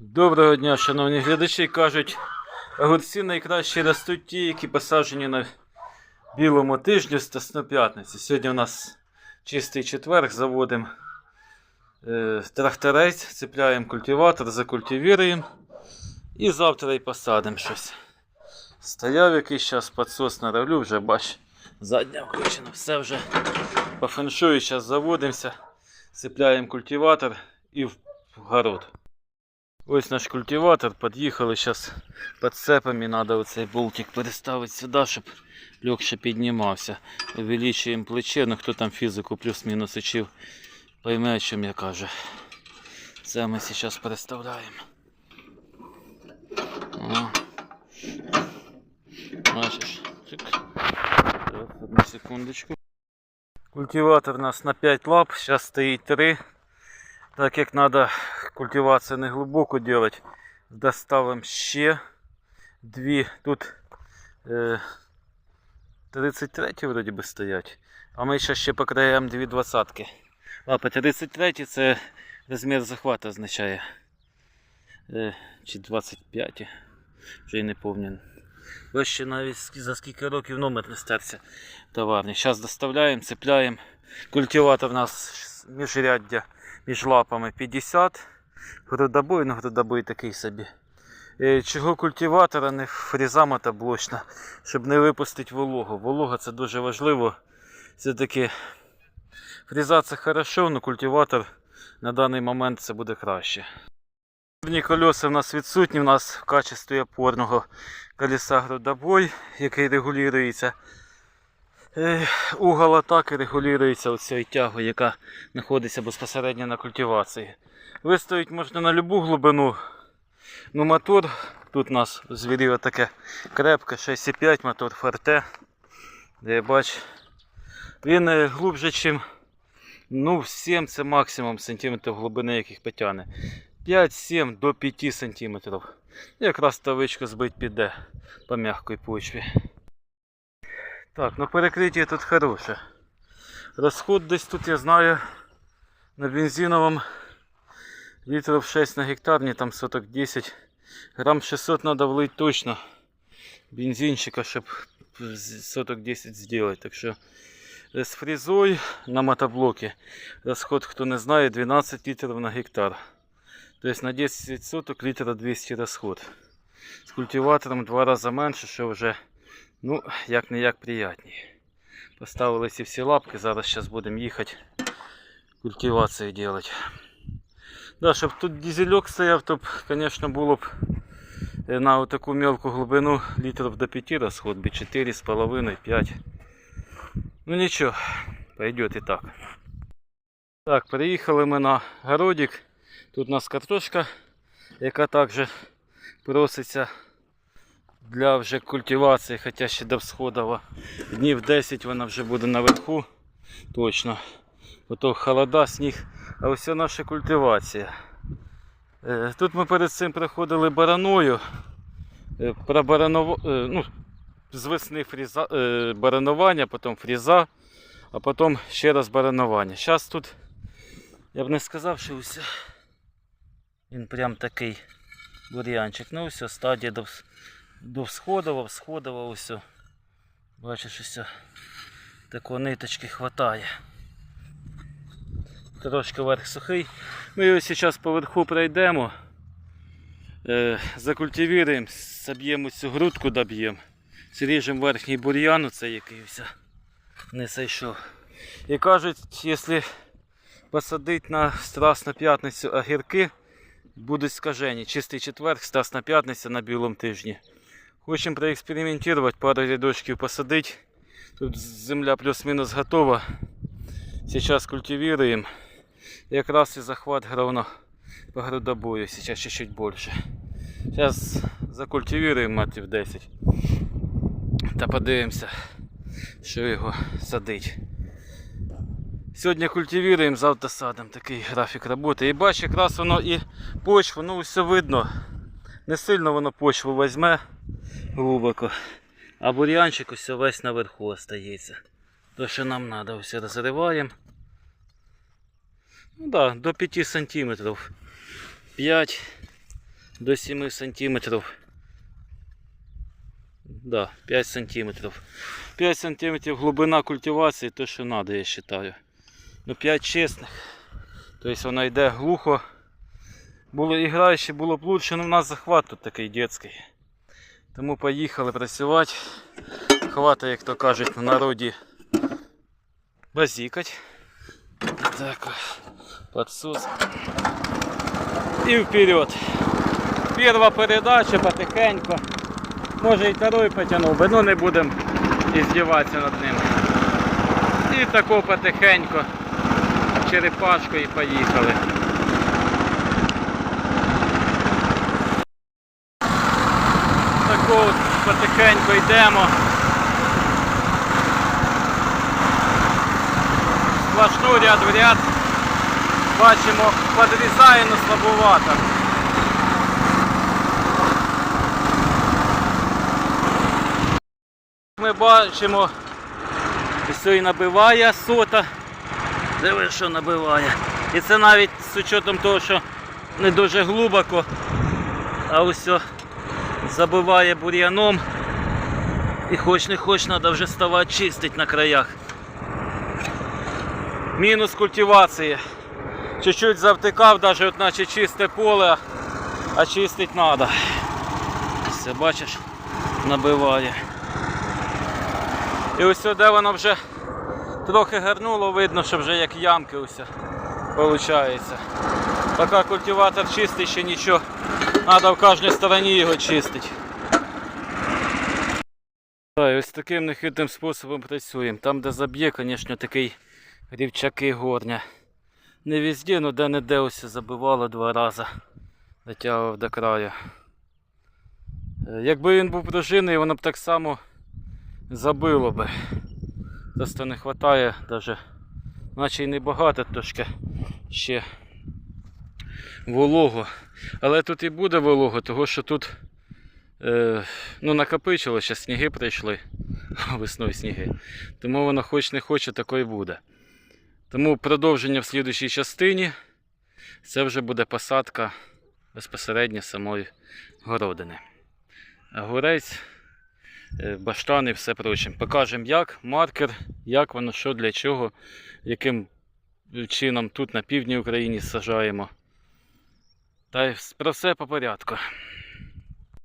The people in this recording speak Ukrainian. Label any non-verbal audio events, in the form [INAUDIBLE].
Доброго дня, шановні глядачі. Кажуть, огурці найкраще ростуть ті, які посаджені на білому тижню з п'ятниці. Сьогодні у нас чистий четверг, заводимо е, тракторець, цепляємо культиватор, закультивіруємо і завтра і посадимо щось. Стояв якийсь час підсос нароблю, вже бач, задня включена, все вже по феншую, зараз заводимося, цепляємо культиватор і в город. Ось наш культиватор, під'їхали, зараз підцепами треба оцей болтик переставити сюди, щоб легше піднімався. Увеличуємо плече, ну хто там фізику плюс-мінус учив, пойме, о чому я кажу. Це ми зараз переставляємо. О. Бачиш. Так, одну секундочку. Культиватор у нас на 5 лап, зараз стоїть 3. Так як треба культивацію не глибоко делать, доставимо ще дві. Тут е, 33 вроді би стоять. А ми ще ще покраємо дві двадцятки. Лапа 33 це розмір захвату означає. Е, чи 25. Вже й не пам'ятаю. Ось ще навіть за скільки років номер не стерся товарний. Зараз доставляємо, цепляємо. Культиватор у нас міжряддя між лапами 50. Грудобой, ну грудобой такий собі. Е, Чого культиватора не фріза мотоблочна, щоб не випустити вологу. Волога це дуже важливо. Все-таки фріза це хорошо, але культиватор на даний момент це буде краще. Передні колеса в нас відсутні, у нас в качестві опорного колеса грудобой, який регулюється. Угол атаки регулюється оцією тягою, яка знаходиться безпосередньо на культивації. Виставити можна на будь-яку глибину. Ну, мотор тут у нас звіріло таке крепке, 6,5 мотор Форте. Де я бачу. Він е, глубже, ніж ну, 7 це максимум сантиметрів глибини, яких потягне. 5-7 до 5 сантиметрів. Якраз тавичка збить піде по м'якій почві. Так, ну перекриття тут хороше. Розход десь тут я знаю на бензиновому літрів 6 на гектар, не там соток 10. Грам 600 надо влить точно бензинчика, щоб з- соток 10 сделать. Так що е, з фрезой на мотоблоке розход, хто не знає, 12 літрів на гектар. Тобто на 10 соток літра 200 розход. З культиватором в два рази менше, що вже Ну, як не як приятніше. Поставили ці всі лапки, зараз зараз будемо їхати культивацію робити. Да, щоб тут дизельок стояв, то б, звісно, було б е, на таку мелку глибину літрів до 5 розход, би 4,5, 5. Ну нічого, пойдет і так. Так, приїхали ми на городик. Тут у нас картошка, яка також проситься для вже культивації, хоча ще до всходова. Днів 10 вона вже буде наверху. Точно. Ото холода, сніг. А ось наша культивація. Е, Тут ми перед цим проходили бараною. Е, Про бараново... е, ну, з весни фріза... баранування, потім фріза, а потім ще раз баранування. Зараз тут я б не сказав, що ось він прям такий бур'янчик. Ну ось стадія до, вс- до всходова, всходова ось. Бачиш, ось такої ниточки хватає. Трошки верх сухий. Ми його зараз поверху пройдемо. Е, закультивіруємо, заб'ємо цю грудку, доб'ємо. Зріжемо верхній бур'ян, оцей який ось не зайшов. І кажуть, якщо посадити на Страсну п'ятницю огірки, будуть скажені. Чистий четверг, Страсна п'ятниця на білому тижні. Хочемо проекспериментувати, пару рядочків посадити. Тут земля плюс-мінус готова. Сейчас культивируем. Якраз и захват ровно по грудобою. Сейчас чуть-чуть больше. Сейчас закультивируємо метрів 10. Та подивимося, що його садить. Сьогодні культивируємо, завтра садимо. Такий графік роботи. І бач, якраз воно і почву, ну все видно. Не сильно воно почву візьме глибоко. А бур'янчик ось весь наверху остається. То, що нам треба, все розриваємо. Ну да, до 5 сантиметрів. 5 до 7 сантиметрів. Да, 5 сантиметрів. 5 сантиметрів глибина культивації, то що треба, я вважаю. Ну 5 чесних. Тобто воно йде глухо. Було і граюче, було б лучше, але у нас захват тут такий дитячий. Тому поїхали працювати. Хватає, як то кажуть, в народі базікать. Так, подсос. І вперед. Перша передача потихеньку. Може і второй потягнув би, ну не будемо іздіватися над ним. І тако потихеньку. Черепашку і поїхали. Тако от потихеньку йдемо. Сплошну ряд в ряд. Бачимо, підрізає, але слабовато. Ми бачимо, все і набиває сота. Диви, що набиває. І це навіть з учетом того, що не дуже глибоко, а ось забиває бур'яном. І хоч не хоч треба вже ставати чистить на краях. Мінус культивації. Чуть-чуть завтикав, навіть от наче чисте поле, а чистить треба. Все, бачиш, набиває. І ось де воно вже трохи гарнуло, видно, що вже як ямки усе виходить. Поки культиватор чистий, ще нічого. Треба в кожній стороні його чистити. Так, ось таким нехитрим способом працюємо. Там, де заб'є, звісно, такий рівчаки горня. Не везде, але де-не-де ось забивало два рази. Дотягував до краю. Е, Якби він був пружинний, воно б так само забило би. Просто не вистачає даже, наче й небагато трошки ще волого. Але тут і буде волого, тому що тут е, ну, накопичило, ще сніги прийшли [LAUGHS] весною сніги. Тому воно хоч не хоче, тако і буде. Тому продовження в слідущій частині це вже буде посадка безпосередньо самої городини. А горець е, і все прочим. Покажемо як, маркер, як воно, що для чого, яким чином тут на півдні України сажаємо. Та й про все по порядку.